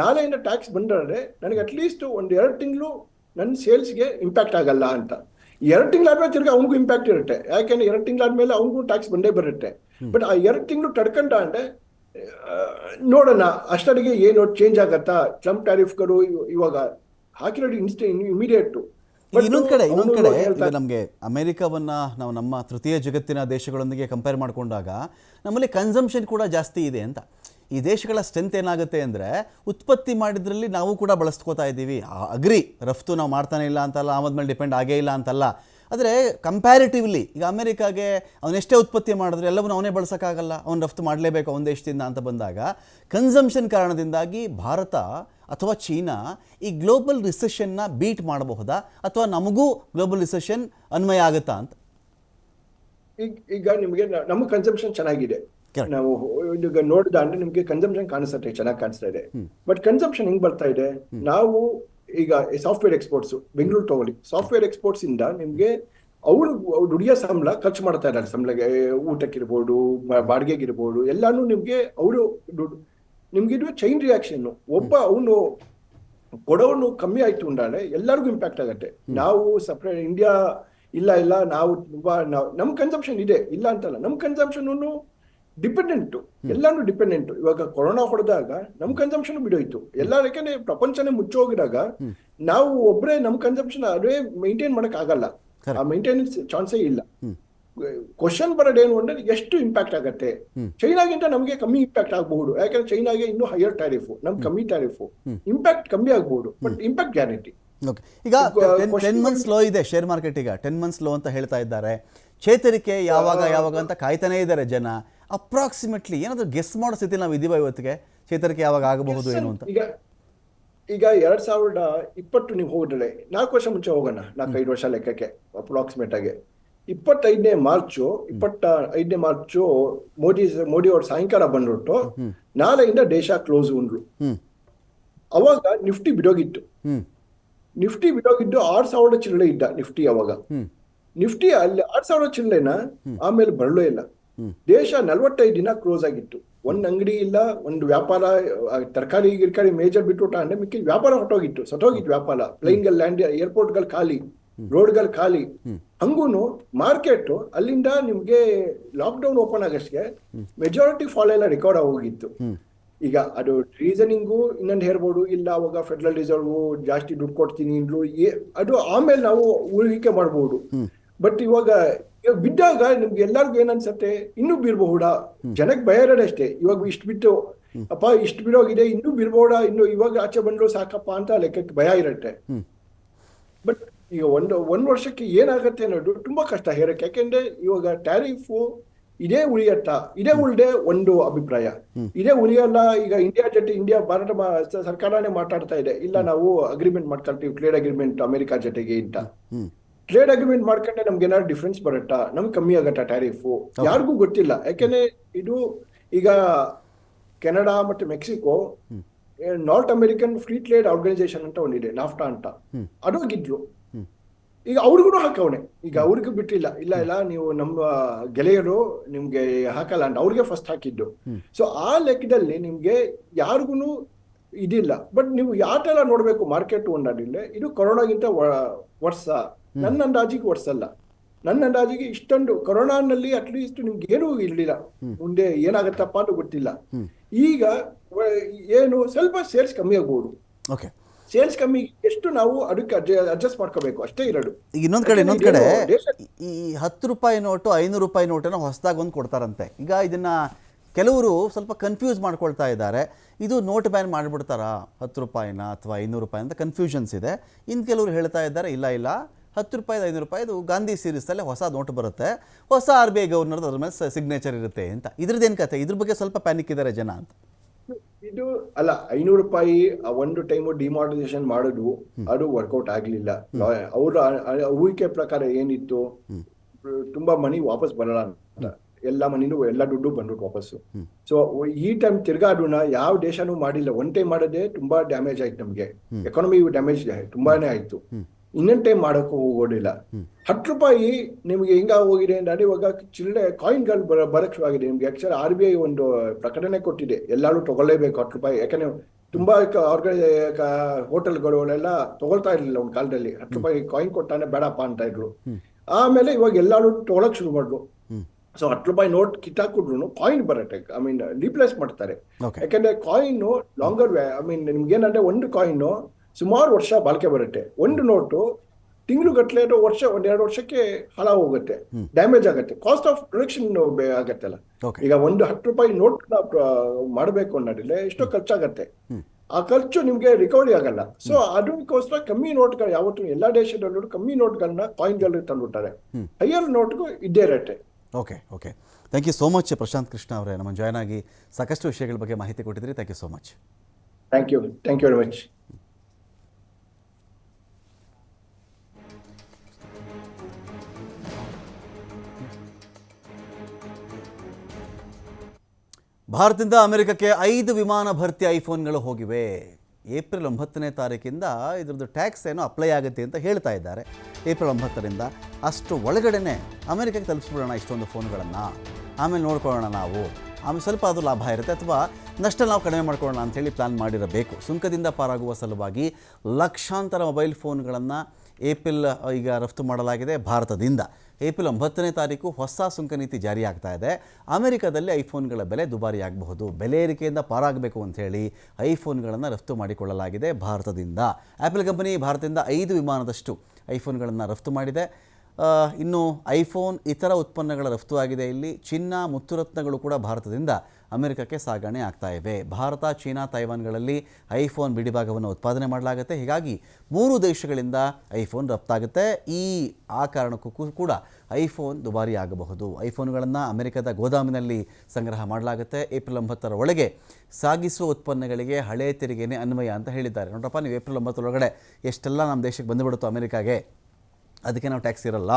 S2: ನಾಳೆಯಿಂದ ಟ್ಯಾಕ್ಸ್ ಬಂದ್ರೆ ನನಗೆ ಅಟ್ಲೀಸ್ಟ್ ಒಂದು ಎರಡು ತಿಂಗಳು ನನ್ನ ಸೇಲ್ಸ್ಗೆ ಇಂಪ್ಯಾಕ್ಟ್ ಆಗಲ್ಲ ಅಂತ. ಎರಡು ತಿಂಗಳಾದ್ಮೇಲೆ ತಿರ್ಗಿ ಅವನಿಗೂ ಇಂಪ್ಯಾಕ್ಟ್ ಇರುತ್ತೆ. ಯಾಕೆಂದ್ರೆ ಎರಡು ತಿಂಗಳಾದ್ಮೇಲೆ ಅವನಿಗೂ ಟ್ಯಾಕ್ಸ್ ಬಂದೇ ಬರುತ್ತೆ. ಬಟ್ ಆ ಎರಡು ತಿಂಗಳು ತಡ್ಕೊಂಡ ಅಂದ್ರೆ ನೋಡೋಣ ಅಷ್ಟರಿಗೆ ಏನು ಚೇಂಜ್ ಆಗತ್ತಾ? ಟ್ರಂಪ್ ಟ್ಯಾರಿಫ್ಗಳು ಇವಾಗ ಹಾಕಿರೋ ಇನ್ಸ್ಟೆ ಇಮಿಡಿಯೇಟ್
S1: ಇನ್ನೊಂದು ಕಡೆ ಇನ್ನೊಂದು ಕಡೆ ಈಗ ನಮಗೆ ಅಮೆರಿಕಾವನ್ನ ನಾವು ನಮ್ಮ ತೃತೀಯ ಜಗತ್ತಿನ ದೇಶಗಳೊಂದಿಗೆ ಕಂಪೇರ್ ಮಾಡಿಕೊಂಡಾಗ ನಮ್ಮಲ್ಲಿ ಕನ್ಸಂಪ್ಷನ್ ಕೂಡ ಜಾಸ್ತಿ ಇದೆ ಅಂತ. ಈ ದೇಶಗಳ ಸ್ಟ್ರೆಂತ್ ಏನಾಗುತ್ತೆ ಅಂದರೆ ಉತ್ಪತ್ತಿ ಮಾಡಿದ್ರಲ್ಲಿ ನಾವು ಕೂಡ ಬಳಸ್ಕೋತಾ ಇದ್ದೀವಿ. ಅಗ್ರಿ ರಫ್ತು ನಾವು ಮಾಡ್ತಾನೆ ಇಲ್ಲ ಅಂತಲ್ಲ ಆಮದ್ ಮೇಲೆ ಡಿಪೆಂಡ್ ಆಗೇ ಇಲ್ಲ ಅಂತಲ್ಲ. ಆದರೆ ಕಂಪ್ಯಾರಿಟಿವ್ಲಿ ಈಗ ಅಮೆರಿಕಾಗೆ ಅವನೆಷ್ಟೇ ಉತ್ಪತ್ತಿ ಮಾಡಿದ್ರು ಎಲ್ಲವನ್ನೂ ಅವನೇ ಬಳಸೋಕ್ಕಾಗಲ್ಲ. ಅವ್ನು ರಫ್ತು ಮಾಡಲೇಬೇಕು ಅವನ ದೇಶದಿಂದ ಅಂತ ಬಂದಾಗ ಕನ್ಸಂಪ್ಷನ್ ಕಾರಣದಿಂದಾಗಿ ಭಾರತ ಅಥವಾ ಚೀನಾ ಈ ಗ್ಲೋಬಲ್ ರಿಸೆಷನ್ನ ಬೀಟ್ ಮಾಡಬಹುದಾ? ಅಥವಾ ನಮಗೂ ಗ್ಲೋಬಲ್ ರಿಸೆಷನ್ ಅನ್ವಯ ಆಗುತ್ತಾ ಅಂತ?
S2: ಈಗ ಈಗ ನಿಮಗೆ ನಮ್ಮ ಕನ್ಸಂಪ್ಷನ್ ಚೆನ್ನಾಗಿದೆ. ನಾವು ಈಗ ನೋಡಿದ ಅಂದ್ರೆ ನಿಮಗೆ ಕನ್ಸಂಪ್ಷನ್ ಕಾಣಿಸುತ್ತೆ ಚೆನ್ನಾಗಿ ಕಾಣಿಸ್ತಾ ಇದೆ. ಬಟ್ ಕನ್ಸಂಪ್ಷನ್ ಹೆಂಗ್ ಬರ್ತಾ ಇದೆ? ನಾವು ಈಗ ಸಾಫ್ಟ್ವೇರ್ ಎಕ್ಸ್ಪೋರ್ಟ್ಸ್ ಬೆಂಗಳೂರು ತಗೊಳ್ಳಿ. ಸಾಫ್ಟ್ವೇರ್ ಎಕ್ಸ್ಪೋರ್ಟ್ಸ್ ಇಂದ ನಿಮಗೆ ಅವರು ದುಡಿಯೋ ಸಂಬಳ ಖರ್ಚು ಮಾಡ್ತಾ ಇದ್ದಾರೆ. ಸಂಬಳಗೆ ಊಟಕ್ಕಿರ್ಬೋದು ಬಾಡಿಗೆಗಿರ್ಬೋದು ಎಲ್ಲಾನು ನಿಮಗೆ ಅವರು ದುಡ್ಡು ನಿಮ್ಗೆ ಇದು ಚೈನ್ ರಿಯಾಕ್ಷನ್ ಒಬ್ಬ ಅವನು ಕೊಡೋನು ಕಮ್ಮಿ ಆಯ್ತು ಅಂದಾಳೆ ಎಲ್ಲರಿಗೂ ಇಂಪ್ಯಾಕ್ಟ್ ಆಗತ್ತೆ. ನಾವು ಸಪ್ರೇಟ್ ಇಂಡಿಯಾ ಇಲ್ಲ ಇಲ್ಲ ನಾವು ತುಂಬಾ ನಾವು ನಮ್ ಕನ್ಸಂಪ್ಷನ್ ಇದೆ ಇಲ್ಲ ಅಂತಲ್ಲ. ನಮ್ ಕನ್ಸಂಪ್ಷನ್ ಡಿಪೆಂಡೆಂಟ್ ಎಲ್ಲಾನು ಡಿಪೆಂಡೆಂಟ್ ಇವಾಗ ಕೊರೋನಾ ಹೊಡೆದಾಗ ನಮ್ ಕನ್ಸಂಪ್ಷನ್ ಬಿಡೋಯ್ತು. ಎಲ್ಲ ಯಾಕಂದ್ರೆ ಪ್ರಪಂಚನೇ ಮುಚ್ಚೋಗಿದಾಗ ನಾವು ಒಬ್ರೇ ನಮ್ ಕನ್ಸಂಪ್ಷನ್ ಅದೇ ಮೇಂಟೈನ್ ಮಾಡಕ್ ಆಗಲ್ಲ. ಆ ಮೇಂಟೆನೆನ್ಸ್ ಚಾನ್ಸೇ ಇಲ್ಲ. ಕ್ವಶನ್ ಬರೋದೇನು ಅಂದ್ರೆ ಎಷ್ಟು ಇಂಪ್ಯಾಕ್ಟ್ ಆಗುತ್ತೆ? ಚೈನಾಗಿಂತ ನಮಗೆ ಕಮ್ಮಿ ಇಂಪ್ಯಾಕ್ಟ್ ಆಗಬಹುದು. ಯಾಕಂದ್ರೆ ಚೈನಾಗೆ ಇನ್ನೂ ಹೈಯರ್ ಟ್ಯಾರಿಫ್ ನಮ್ ಕಮ್ಮಿ ಟ್ಯಾರಿಫ್ ಇಂಪ್ಯಾಕ್ಟ್ ಕಮ್ಮಿ ಆಗಬಹುದು ಬಟ್ ಇಂಪ್ಯಾಕ್ಟ್ ಗ್ಯಾರಂಟಿ
S1: ಓಕೆ ಈಗ ಟೆನ್ ಮಂತ್ಸ್ ಲೋ ಇದೆ ಶೇರ್ ಮಾರ್ಕೆಟ್ ಈಗ. ಟೆನ್ ಮಂತ್ಸ್ ಲೋ ಅಂತ ಹೇಳ್ತಾ ಇದ್ದಾರೆ. ಚೇತರಿಕೆ ಯಾವಾಗ ಯಾವಾಗ ಅಂತ ಕಾಯ್ತಾನೇ ಇದ್ದಾರೆ ಜನ. ಅಪ್ರಾಕ್ಸಿಮೇಟ್ಲಿ ಏನಾದರೂ ಗೆಸ್ ಮಾಡೋ ಸ್ಥಿತಿ ನಾವು ಇದೀವ ಇವತ್ತಿಗೆ? ಚೇತರಿಕೆ ಯಾವಾಗ ಆಗಬಹುದು ಏನು ಅಂತ?
S2: ಈಗ ಈಗ ಎರಡ್ ಸಾವಿರದ ಇಪ್ಪತ್ತು ನೀವು ಹೋಗಿದ್ರೆ ನಾಲ್ಕು ವರ್ಷ ಮುಂಚೆ ಹೋಗೋಣ ನಾಲ್ಕೈದು ವರ್ಷ ಲೆಕ್ಕಕ್ಕೆ ಅಪ್ರಾಕ್ಸಿಮೇಟ್ ಆಗಿ. ಇಪ್ಪತ್ತೈದನೇ ಮಾರ್ಚು ಇಪ್ಪತ್ತ ಐದನೇ ಮಾರ್ಚು ಮೋದಿ ಮೋದಿ ಅವ್ರ ಸಾಯಂಕಾಲ ಬಂದ್ಬಿಟ್ಟು ನಾಳೆಯಿಂದ ದೇಶ ಕ್ಲೋಸ್ ಉಂಡ್ರು ಅವಾಗ ನಿಫ್ಟಿ ಬಿಡೋಗಿತ್ತು. ನಿಫ್ಟಿ ಬಿಡೋಗಿದ್ದು ಆರ್ ಸಾವಿರ ಚಿಲ್ಲರೆ ಇದ್ದ ನಿಫ್ಟಿ ಅವಾಗ. ನಿಫ್ಟಿ ಅಲ್ಲಿ ಆರ್ ಸಾವಿರ ಚಿಲ್ಲರೆನ ಆಮೇಲೆ ಬರಲೇ ಇಲ್ಲ. ದೇಶ ನಲ್ವತ್ತೈದು ದಿನ ಕ್ಲೋಸ್ ಆಗಿತ್ತು. ಒಂದ್ ಅಂಗಡಿ ಇಲ್ಲ ಒಂದು ವ್ಯಾಪಾರ ತರಕಾರಿ ಗಿರ್ಕಾರಿ ಮೇಜರ್ ಬಿಟ್ಬಿಟ್ಟ ಅಂದ್ರೆ ಮಿಕ್ಕಿ ವ್ಯಾಪಾರ ಹೊಟ್ಟೋಗಿತ್ತು ಸತ್ತೋಗಿತ್ತು ವ್ಯಾಪಾರ. ಪ್ಲೈನ್ಗಳು ಲ್ಯಾಂಡ್ ಏರ್ಪೋರ್ಟ್ಗಳು ಖಾಲಿ. ರೋಡ್ಗಳು ಖಾಲಿ ಹಂಗೂ ಮಾರ್ಕೆಟ್ ಅಲ್ಲಿಂದ ನಿಮ್ಗೆ ಲಾಕ್ ಡೌನ್ ಓಪನ್ ಆಗಷ್ಟೇ ಮೆಜಾರಿಟಿ ಫಾಲ್ ಎಲ್ಲ ರೆಕಾರ್ಡ್ ಆಗೋಗಿತ್ತು ಈಗ ಅದು ರೀಸನಿಂಗು ಇನ್ನೊಂದು ಹೇಳ್ಬೋದು ಇಲ್ಲ ಅವಾಗ ಫೆಡರಲ್ ರಿಸರ್ವ್ ಜಾಸ್ತಿ ದುಡ್ಡು ಕೊಡ್ತೀನಿ ಅದು ಆಮೇಲೆ ನಾವು ಉಳಿಕೆ ಮಾಡ್ಬೋದು. ಬಟ್ ಇವಾಗ ಇವಾಗ ಬಿದ್ದಾಗ ನಿಮ್ಗೆ ಎಲ್ಲರಿಗೂ ಏನನ್ಸತ್ತೆ? ಇನ್ನೂ ಬೀರ್ಬಹುದಾ? ಜನಕ್ಕೆ ಭಯ ಇರೋದಷ್ಟೇ. ಇವಾಗ ಇಷ್ಟು ಬಿಟ್ಟು ಅಪ್ಪ ಇಷ್ಟು ಬಿಡೋಗಿದೆ ಇನ್ನೂ ಬೀರ್ಬಹುದಾ ಇನ್ನು ಇವಾಗ ಆಚೆ ಬಂದ್ರು ಸಾಕಪ್ಪ ಅಂತ ಲೆಕ್ಕಕ್ಕೆ ಭಯ ಇರತ್ತೆ. ಬಟ್ ಈಗ ಒಂದು ಒಂದು ವರ್ಷಕ್ಕೆ ಏನಾಗುತ್ತೆ ಅನ್ನೋದು ತುಂಬ ಕಷ್ಟ. ಹೇರಕ್ಕೆ ಯಾಕೆಂದ್ರೆ ಇವಾಗ ಟ್ಯಾರಿಫು ಇದೇ ಉಳಿಯತ್ತ ಇದೇ ಉಳ್ದೆ ಒಂದು ಅಭಿಪ್ರಾಯ. ಇದೇ ಉಳಿಯಲ್ಲ ಈಗ ಇಂಡಿಯಾ ಜೊತೆ ಇಂಡಿಯಾ ಭಾರತ ಸರ್ಕಾರನೇ ಮಾತಾಡ್ತಾ ಇದೆ. ಇಲ್ಲ ನಾವು ಅಗ್ರಿಮೆಂಟ್ ಮಾಡ್ಕೊಳ್ತೀವಿ ಟ್ರೇಡ್ ಅಗ್ರಿಮೆಂಟ್ ಅಮೆರಿಕಾ ಜೊತೆಗೆ ಅಂತ. ಟ್ರೇಡ್ ಅಗ್ರಿಮೆಂಟ್ ಮಾಡ್ಕೊಂಡ್ರೆ ನಮ್ಗೆ ಏನಾದ್ರು ಡಿಫ್ರೆನ್ಸ್ ಬರುತ್ತಾ? ನಮ್ಗೆ ಕಮ್ಮಿ ಆಗತ್ತ ಟ್ಯಾರಿಫು ಯಾರಿಗೂ ಗೊತ್ತಿಲ್ಲ. ಯಾಕೆಂದ್ರೆ ಇದು ಈಗ ಕೆನಡಾ ಮತ್ತೆ Mexico North American free trade organisation ಅಂತ ಒಂದಿದೆ ನಾಫ್ಟಾ ಅಂತ. ಅದು ಈಗ ಅವ್ರಿಗೂ ಹಾಕವಣೆ ಈಗ ಅವ್ರಿಗೂ ಬಿಟ್ಟಿಲ್ಲ. ಇಲ್ಲ ಇಲ್ಲ ನೀವು ನಮ್ಮ ಗೆಳೆಯರು ನಿಮ್ಗೆ ಹಾಕಲ್ಲ ಅಂತ ಅವ್ರಿಗೆ ಫಸ್ಟ್ ಹಾಕಿದ್ದು. ಸೊ ಆ ಲೆಕ್ಕದಲ್ಲಿ ನಿಮ್ಗೆ ಯಾರಿಗೂ ಇದಿಲ್ಲ. ಬಟ್ ನೀವು ಯಾವ ತರ ನೋಡ್ಬೇಕು ಮಾರ್ಕೆಟ್ ಒಂದಾಡಿಲ್ಲ ಇದು ಕೊರೋನಾಗಿಂತ ವರ್ಷ ನನ್ನ ಅಂದಾಜಿಗೆ ವರ್ಷಲ್ಲ ನನ್ನ ಅಂದಾಜಿಗೆ ಇಷ್ಟೊಂದು ಕೊರೋನಾನಲ್ಲಿ ಅಟ್ಲೀಸ್ಟ್ ನಿಮ್ಗೆ ಏನೂ ಇರ್ಲಿಲ್ಲ. ಮುಂದೆ ಏನಾಗತ್ತಪ್ಪ ಅಂತ ಗೊತ್ತಿಲ್ಲ. ಈಗ ಏನು ಸ್ವಲ್ಪ ಸೇಲ್ಸ್ ಕಮ್ಮಿ ಆಗ್ಬೋದು.
S1: ಓಕೆ
S2: ಸೇಲ್ಸ್ ಕಮ್ಮಿ ಎಷ್ಟು ನಾವು ಅದಕ್ಕೆ ಅಡ್ಜಸ್ಟ್ ಮಾಡ್ಕೋಬೇಕು ಅಷ್ಟೇ ಇರೋದು.
S1: ಈಗ ಇನ್ನೊಂದು ಕಡೆ ಇನ್ನೊಂದು ಕಡೆ ಈ ಹತ್ತು ರೂಪಾಯಿ ನೋಟು ಐನೂರು ರೂಪಾಯಿ ನೋಟನ್ನು ಹೊಸದಾಗಿ ಒಂದು ಕೊಡ್ತಾರಂತೆ. ಈಗ ಇದನ್ನ ಕೆಲವರು ಸ್ವಲ್ಪ ಕನ್ಫ್ಯೂಸ್ ಮಾಡ್ಕೊಳ್ತಾ ಇದ್ದಾರೆ. ಇದು ನೋಟ್ ಬ್ಯಾನ್ ಮಾಡಿಬಿಡ್ತಾರಾ? ಹತ್ತು ರೂಪಾಯಿನ ಅಥವಾ ಐನೂರು ರೂಪಾಯಿ ಅಂತ ಕನ್ಫ್ಯೂಷನ್ಸ್ ಇದೆ. ಇನ್ನು ಕೆಲವರು ಹೇಳ್ತಾ ಇದ್ದಾರೆ ಇಲ್ಲ ಇಲ್ಲ. ಹತ್ತು ರೂಪಾಯಿದು ಐನೂರು ರೂಪಾಯಿದು ಗಾಂಧಿ ಸೀರೀಸಲ್ಲೇ ಹೊಸ ನೋಟ್ ಬರುತ್ತೆ. ಹೊಸ ಆರ್ ಬಿ ಐ ಗವರ್ನರ್ ಅದ್ರ ಮೇಲೆ ಸಿಗ್ನೇಚರ್ ಇರುತ್ತೆ ಅಂತ. ಇದ್ರದ್ದೇನು ಕತೆ? ಇದ್ರ ಬಗ್ಗೆ ಸ್ವಲ್ಪ ಪ್ಯಾನಿಕ್ ಇದ್ದಾರೆ ಜನ ಅಂತ.
S2: ಇದು ಅಲ್ಲ ಐನೂರು ರೂಪಾಯಿ ಒಂದು ಟೈಮು ಡಿಮಾನಿಟೈಸೇಷನ್ ಮಾಡುದು ಅದು ವರ್ಕೌಟ್ ಆಗ್ಲಿಲ್ಲ. ಅವ್ರ ಊಹಿಕೆ ಪ್ರಕಾರ ಏನಿತ್ತು? ತುಂಬಾ ಮನಿ ವಾಪಸ್ ಬರಲ್ಲ ಅಂತ. ಎಲ್ಲ ಮನಿನೂ ಎಲ್ಲ ದುಡ್ಡು ಬಂದ್ಬಿಟ್ಟು ವಾಪಸ್ಸು. ಸೊ ಈ ಟೈಮ್ ತಿರ್ಗಾ ಅದನ್ನ ಯಾವ ದೇಶನೂ ಮಾಡಿಲ್ಲ. ಒನ್ ಟೈಮ್ ಮಾಡದೆ ತುಂಬಾ ಡ್ಯಾಮೇಜ್ ಆಯ್ತು ನಮ್ಗೆ. ಎಕಾನಮಿ ಡ್ಯಾಮೇಜ್ ತುಂಬಾನೇ ಆಯ್ತು. ಇನ್ನೊಂದ್ ಟೈಮ್ ಮಾಡೋಕ್ಕೂ ಹೋಗೋದಿಲ್ಲ. ಹತ್ತು ರೂಪಾಯಿ ನಿಮ್ಗೆ ಹೆಂಗ ಹೋಗಿದೆ ಅಂದ್ರೆ ಇವಾಗ ಚಿಲ್ಲರೆ ಕಾಯಿನ್ಗಳು ಬರ ಬರಕ್ಷವಾಗಿದೆ. ಶುರುವಾಗಿದೆ ನಿಮ್ಗೆ ಆಕ್ಚುಲಿ ಆರ್ ಬಿ ಐ ಒಂದು ಪ್ರಕಟಣೆ ಕೊಟ್ಟಿದೆ. ಎಲ್ಲರೂ ತಗೊಳ್ಳೇಬೇಕು ಹತ್ತು ರೂಪಾಯಿ. ಯಾಕಂದ್ರೆ ತುಂಬಾ ಆರ್ಗನೈ ಹೋಟೆಲ್ಗಳೆಲ್ಲ ತಗೊಳ್ತಾ ಇರ್ಲಿಲ್ಲ ಒಂದು ಕಾಲದಲ್ಲಿ. ಹತ್ತು ರೂಪಾಯಿ ಕಾಯಿನ್ ಕೊಟ್ಟಾನೆ ಬೇಡಪ್ಪ ಅಂತ ಇದ್ರು. ಆಮೇಲೆ ಇವಾಗ ಎಲ್ಲರೂ ತಗೊಳಕ್ ಶುರು ಮಾಡ್ರು ಸೊ ಹತ್ತು ರೂಪಾಯಿ ನೋಟ್ ಕಿತ್ತಾಕಿದ್ರು ಕಾಯಿನ್ ಬರುತ್ತೆ. ಐ ಮೀನ್ ರೀಪ್ಲೇಸ್ ಮಾಡ್ತಾರೆ. ಯಾಕಂದ್ರೆ ಕಾಯಿನ್ ಲಾಂಗರ್ ಐ ಮೀನ್ ನಿಮ್ಗೆ ಏನಂದ್ರೆ ಒಂದು ಕಾಯಿನ್ ಸುಮಾರು ವರ್ಷ ಬಾಳಿಕೆ ಬರುತ್ತೆ. ಒಂದು ನೋಟು ತಿಂಗಳು ಗಟ್ಟಲೆ ಅಥವಾ ವರ್ಷ ಒಂದ್ ಎರಡು ವರ್ಷಕ್ಕೆ ಹಳ ಹೋಗುತ್ತೆ ಡ್ಯಾಮೇಜ್ ಆಗುತ್ತೆ. ಕಾಸ್ಟ್ ಆಫ್ ಪ್ರೊಡಕ್ಷನ್ ಆಗತ್ತಲ್ಲ. ಈಗ ಒಂದು ಹತ್ತು ರೂಪಾಯಿ ನೋಟ್ ಮಾಡಬೇಕು ಅನ್ನೋದಿಲ್ಲ. ಎಷ್ಟೋ ಖರ್ಚಾಗತ್ತೆ. ಆ ಖರ್ಚು ನಿಮ್ಗೆ ರಿಕವರಿ ಆಗಲ್ಲ. ಸೊ ಅದಕ್ಕೋಸ್ಕರ ಕಮ್ಮಿ ನೋಟ್ಗಳು ಯಾವತ್ತು ಎಲ್ಲಾ ದೇಶದಲ್ಲೂ ಕಮ್ಮಿ ನೋಟ್ಗಳನ್ನ ಕಾಯಿನ್ಗಳು ತಂದ್ಬಿಟ್ಟಾರೆ. ಹೈಯರ್ ನೋಟ್ಗೂ ಇದ್ದೇ ಇರತ್ತೆ.
S1: Okay okay thank you so much Prashant Krishna ಅವರೇ. ನಮ್ಮ ಜಾಯ್ನ್ ಆಗಿ ಸಾಕಷ್ಟು ವಿಷಯಗಳ ಬಗ್ಗೆ ಮಾಹಿತಿ ಕೊಟ್ಟಿದ್ರಿ. Thank you so much
S2: thank you thank you very much
S1: ಭಾರತದಿಂದ ಅಮೆರಿಕಕ್ಕೆ ಐದು ವಿಮಾನ ಭರ್ತಿ ಐಫೋನ್ಗಳು ಹೋಗಿವೆ. ಏಪ್ರಿಲ್ ಒಂಬತ್ತನೇ ತಾರೀಕಿಂದ ಇದ್ರದ್ದು ಟ್ಯಾಕ್ಸ್ ಏನೋ ಅಪ್ಲೈ ಆಗುತ್ತೆ ಅಂತ ಹೇಳ್ತಾ ಇದ್ದಾರೆ. ಏಪ್ರಿಲ್ ಒಂಬತ್ತರಿಂದ ಅಷ್ಟು ಒಳಗಡೆನೆ ಅಮೆರಿಕಕ್ಕೆ ತಲುಪಿಸ್ಬಿಡೋಣ ಇಷ್ಟೊಂದು ಫೋನ್ಗಳನ್ನು. ಆಮೇಲೆ ನೋಡ್ಕೊಳ್ಳೋಣ ನಾವು. ಆಮೇಲೆ ಸ್ವಲ್ಪ ಅದು ಲಾಭ ಇರುತ್ತೆ ಅಥವಾ ನಷ್ಟ ನಾವು ಕಡಿಮೆ ಮಾಡ್ಕೊಳ್ಳೋಣ ಅಂಥೇಳಿ ಪ್ಲ್ಯಾನ್ ಮಾಡಿರಬೇಕು. ಸುಂಕದಿಂದ ಪಾರಾಗುವ ಸಲುವಾಗಿ ಲಕ್ಷಾಂತರ ಮೊಬೈಲ್ ಫೋನ್ಗಳನ್ನು ಏಪ್ರಿಲ್ ಈಗ ರಫ್ತು ಮಾಡಲಾಗಿದೆ ಭಾರತದಿಂದ. ಏಪ್ರಿಲ್ ಒಂಬತ್ತನೇ ತಾರೀಕು ಹೊಸ ಸುಂಕ ನೀತಿ ಜಾರಿಯಾಗ್ತಾ ಇದೆ. ಅಮೆರಿಕದಲ್ಲಿ ಐಫೋನ್ಗಳ ಬೆಲೆ ದುಬಾರಿಯಾಗಬಹುದು. ಬೆಲೆ ಏರಿಕೆಯಿಂದ ಪಾರಾಗಬೇಕು ಅಂಥೇಳಿ ಐಫೋನ್ಗಳನ್ನು ರಫ್ತು ಮಾಡಿಕೊಳ್ಳಲಾಗಿದೆ ಭಾರತದಿಂದ. ಆ್ಯಪಲ್ ಕಂಪನಿ ಭಾರತದಿಂದ ಐದು ವಿಮಾನದಷ್ಟು ಐಫೋನ್ಗಳನ್ನು ರಫ್ತು ಮಾಡಿದೆ. ಇನ್ನು ಐಫೋನ್ ಇತರ ಉತ್ಪನ್ನಗಳ ರಫ್ತು ಆಗಿದೆ. ಇಲ್ಲಿ ಚಿನ್ನ ಮುತ್ತುರತ್ನಗಳು ಕೂಡ ಭಾರತದಿಂದ ಅಮೆರಿಕಕ್ಕೆ ಸಾಗಣೆ ಆಗ್ತಾ ಇವೆ. ಭಾರತ, ಚೀನಾ, ತೈವಾನ್ಗಳಲ್ಲಿ ಐಫೋನ್ ಬಿಡಿಭಾಗವನ್ನು ಉತ್ಪಾದನೆ ಮಾಡಲಾಗುತ್ತೆ. ಹೀಗಾಗಿ ಮೂರು ದೇಶಗಳಿಂದ ಐಫೋನ್ ರಫ್ತಾಗುತ್ತೆ. ಈ ಆ ಕಾರಣಕ್ಕೂ ಕೂಡ ಐಫೋನ್ ದುಬಾರಿ ಆಗಬಹುದು ಐಫೋನ್ಗಳನ್ನು ಅಮೆರಿಕದ ಗೋದಾಮಿನಲ್ಲಿ ಸಂಗ್ರಹ ಮಾಡಲಾಗುತ್ತೆ. ಏಪ್ರಿಲ್ ಒಂಬತ್ತರ ಒಳಗೆ ಸಾಗಿಸುವ ಉತ್ಪನ್ನಗಳಿಗೆ ಹಳೆ ತೆರಿಗೆನೇ ಅನ್ವಯ ಅಂತ ಹೇಳಿದ್ದಾರೆ. ನೋಡ್ರಪ್ಪ, ನೀವು ಏಪ್ರಿಲ್ ಒಂಬತ್ತರೊಳಗಡೆ ಎಷ್ಟೆಲ್ಲ ನಮ್ಮ ದೇಶಕ್ಕೆ ಬಂದುಬಿಡುತ್ತೋ ಅಮೆರಿಕಾಗೆ, ಅದಕ್ಕೆ ನಾವು ಟ್ಯಾಕ್ಸ್ ಇರಲ್ಲ.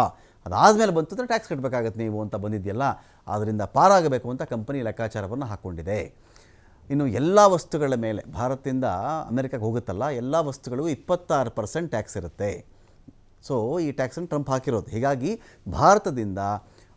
S1: ಅದಾದಮೇಲೆ ಬಂತು ಅಂದರೆ ಟ್ಯಾಕ್ಸ್ ಕಟ್ಟಬೇಕಾಗತ್ತೆ ನೀವು ಅಂತ ಬಂದಿದೆಯಲ್ಲ ಆದ್ದರಿಂದ ಪಾರಾಗಬೇಕು ಅಂತ ಕಂಪನಿ ಲೆಕ್ಕಾಚಾರವನ್ನು ಹಾಕ್ಕೊಂಡಿದೆ ಇನ್ನು ಎಲ್ಲ ವಸ್ತುಗಳ ಮೇಲೆ, ಭಾರತದಿಂದ ಅಮೆರಿಕಕ್ಕೆ ಹೋಗುತ್ತಲ್ಲ, ಎಲ್ಲ ವಸ್ತುಗಳಿಗೂ ಇಪ್ಪತ್ತಾರು ಪರ್ಸೆಂಟ್ ಟ್ಯಾಕ್ಸ್ ಇರುತ್ತೆ. ಸೊ ಈ ಟ್ಯಾಕ್ಸನ್ನು ಟ್ರಂಪ್ ಹಾಕಿರೋದು. ಹೀಗಾಗಿ ಭಾರತದಿಂದ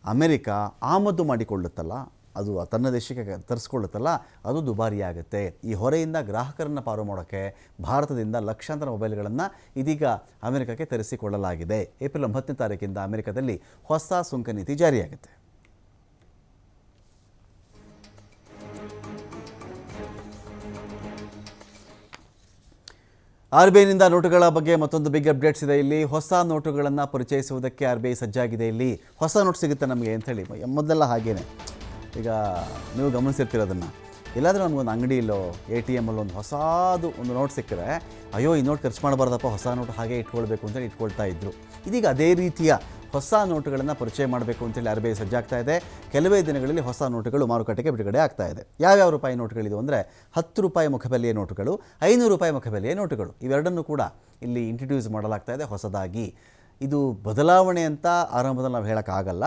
S1: ಅಮೆರಿಕ ಆಮದು ಮಾಡಿಕೊಳ್ಳುತ್ತಲ್ಲ ಅದು ತನ್ನ ದೇಶಕ್ಕೆ ತರಿಸ್ಕೊಳ್ಳುತ್ತಲ್ಲ, ಅದು ದುಬಾರಿಯಾಗುತ್ತೆ. ಈ ಹೊರೆಯಿಂದ ಗ್ರಾಹಕರನ್ನು ಪಾರು ಮಾಡೋಕ್ಕೆ ಭಾರತದಿಂದ ಲಕ್ಷಾಂತರ ಮೊಬೈಲ್ಗಳನ್ನು ಇದೀಗ ಅಮೆರಿಕಕ್ಕೆ ತರಿಸಿಕೊಳ್ಳಲಾಗಿದೆ. ಏಪ್ರಿಲ್ ಒಂಬತ್ತನೇ ತಾರೀಕಿಂದ ಅಮೆರಿಕದಲ್ಲಿ ಹೊಸ ಸುಂಕ ನೀತಿ ಜಾರಿಯಾಗುತ್ತೆ. ಆರ್ ಬಿ ಐನಿಂದ ನೋಟುಗಳ ಬಗ್ಗೆ ಮತ್ತೊಂದು ಬಿಗ್ ಅಪ್ಡೇಟ್ಸ್ ಇದೆ. ಇಲ್ಲಿ ಹೊಸ ನೋಟುಗಳನ್ನು ಪರಿಚಯಿಸುವುದಕ್ಕೆ ಆರ್ ಬಿ ಐ ಸಜ್ಜಾಗಿದೆ. ಇಲ್ಲಿ ಹೊಸ ನೋಟ್ ಸಿಗುತ್ತೆ ನಮಗೆ ಅಂಥೇಳಿ ಮೊದಲೆಲ್ಲ ಹಾಗೇನೆ. ಈಗ ನೀವು ಗಮನಿಸಿರ್ತೀರ ಅದನ್ನು ಎಲ್ಲಾದರೂ ಒಂದು ಅಂಗಡಿಯಲ್ಲೋ ಎ ಟಿ ಎಮ್ಮಲ್ಲಿ ಒಂದು ಹೊಸದು ಒಂದು ನೋಟ್ ಸಿಕ್ಕರೆ ಅಯ್ಯೋ, ಈ ನೋಟ್ ಖರ್ಚು ಮಾಡಬಾರ್ದಪ್ಪ, ಹೊಸ ನೋಟ್ ಹಾಗೆ ಇಟ್ಕೊಳ್ಬೇಕು ಅಂತೇಳಿ ಇಟ್ಕೊಳ್ತಾ ಇದ್ದರು ಇದೀಗ ಅದೇ ರೀತಿಯ ಹೊಸ ನೋಟುಗಳನ್ನು ಪರಿಚಯ ಮಾಡಬೇಕು ಅಂತೇಳಿ ಆರ್ ಬಿ ಐ ಸಜ್ಜಾಗ್ತಾ ಇದೆ. ಕೆಲವೇ ದಿನಗಳಲ್ಲಿ ಹೊಸ ನೋಟುಗಳು ಮಾರುಕಟ್ಟೆಗೆ ಬಿಡುಗಡೆ ಆಗ್ತಾ ಇದೆ. ಯಾವ್ಯಾವ ರೂಪಾಯಿ ನೋಟುಗಳಿದು ಅಂದರೆ, ಹತ್ತು ರೂಪಾಯಿ ಮುಖಬೆಲೆಯ ನೋಟುಗಳು, ಐನೂರು ರೂಪಾಯಿ ಮುಖಬೆಲೆಯ ನೋಟುಗಳು. ಇವೆರಡನ್ನೂ ಕೂಡ ಇಲ್ಲಿ ಇಂಟ್ರಡ್ಯೂಸ್ ಮಾಡಲಾಗ್ತಾ ಇದೆ ಹೊಸದಾಗಿ. ಇದು ಬದಲಾವಣೆ ಅಂತ ಆರಂಭದಲ್ಲಿ ನಾವು ಹೇಳೋಕ್ಕಾಗಲ್ಲ.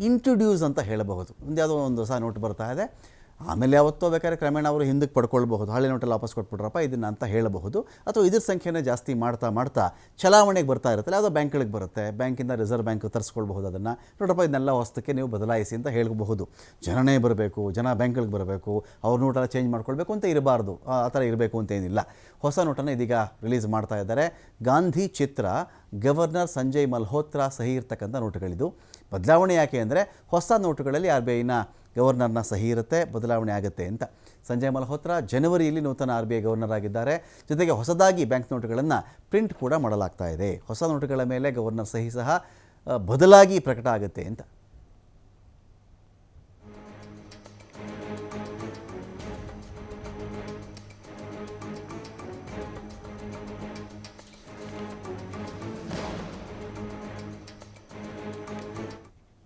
S1: ಇಂಟ್ರಡ್ಯೂಸ್ ಅಂತ ಹೇಳಬಹುದು. ಒಂದು ಯಾವುದೋ ಒಂದು ಹೊಸ ನೋಟ್ ಬರ್ತಾ ಇದೆ. ಆಮೇಲೆ ಯಾವತ್ತೋ ಬೇಕಾದ್ರೆ ಕ್ರಮೇಣ ಅವರು ಹಿಂದಕ್ಕೆ ಪಡ್ಕೊಳ್ಬಹುದು. ಹಳೆ ನೋಟಲ್ಲಿ ವಾಪಸ್ ಕೊಟ್ಬಿಟ್ರಪ್ಪ, ಇದನ್ನು ಅಂತ ಹೇಳಬಹುದು. ಅಥವಾ ಇದ್ರ ಸಂಖ್ಯೆನೇ ಜಾಸ್ತಿ ಮಾಡ್ತಾ ಮಾಡ್ತಾ ಚಲಾವಣೆಗೆ ಬರ್ತಾ ಇರುತ್ತಲ್ಲ ಯಾವುದೋ ಬ್ಯಾಂಕ್ಗಳಿಗೆ ಬರುತ್ತೆ. ಬ್ಯಾಂಕಿಂದ ರಿಸರ್ವ್ ಬ್ಯಾಂಕ್ ತರಿಸ್ಕೊಳ್ಬಹುದು ಅದನ್ನು. ನೋಡಪ್ಪ ಇದನ್ನೆಲ್ಲ ಹೊಸಕ್ಕೆ ನೀವು ಬದಲಾಯಿಸಿ ಅಂತ ಹೇಳಬಹುದು. ಜನನೇ ಬರಬೇಕು, ಜನ ಬ್ಯಾಂಕ್ಗಳಿಗೆ ಬರಬೇಕು, ಅವ್ರ ನೋಟೆಲ್ಲ ಚೇಂಜ್ ಮಾಡ್ಕೊಳ್ಬೇಕು ಅಂತ ಇರಬಾರ್ದು. ಆ ಥರ ಇರಬೇಕು ಅಂತ ಏನಿಲ್ಲ. ಹೊಸ ನೋಟನ್ನು ಇದೀಗ ರಿಲೀಸ್ ಮಾಡ್ತಾ ಇದ್ದಾರೆ. ಗಾಂಧಿ ಚಿತ್ರ ಗವರ್ನರ್ ಸಂಜಯ್ ಮಲ್ಹೋತ್ರಾ ಸಹಿ ಇರ್ತಕ್ಕಂಥ ನೋಟುಗಳಿದು ಬದಲಾವಣೆ ಯಾಕೆ ಅಂದರೆ ಹೊಸ ನೋಟುಗಳಲ್ಲಿ ಆರ್ ಬಿ ಐನ ಗವರ್ನರ್ನ ಸಹಿ ಇರುತ್ತೆ, ಬದಲಾವಣೆ ಆಗುತ್ತೆ ಅಂತ. ಸಂಜಯ್ ಮಲ್ಹೋತ್ರಾ ಜನವರಿಯಲ್ಲಿ ನೂತನ ಆರ್ ಬಿ ಐ ಗವರ್ನರ್ ಆಗಿದ್ದಾರೆ. ಜೊತೆಗೆ ಹೊಸದಾಗಿ ಬ್ಯಾಂಕ್ ನೋಟುಗಳನ್ನು ಪ್ರಿಂಟ್ ಕೂಡ ಮಾಡಲಾಗ್ತಾ ಇದೆ. ಹೊಸ ನೋಟುಗಳ ಮೇಲೆ ಗವರ್ನರ್ ಸಹಿ ಸಹ ಬದಲಾಗಿ ಪ್ರಕಟ ಆಗುತ್ತೆ ಅಂತ.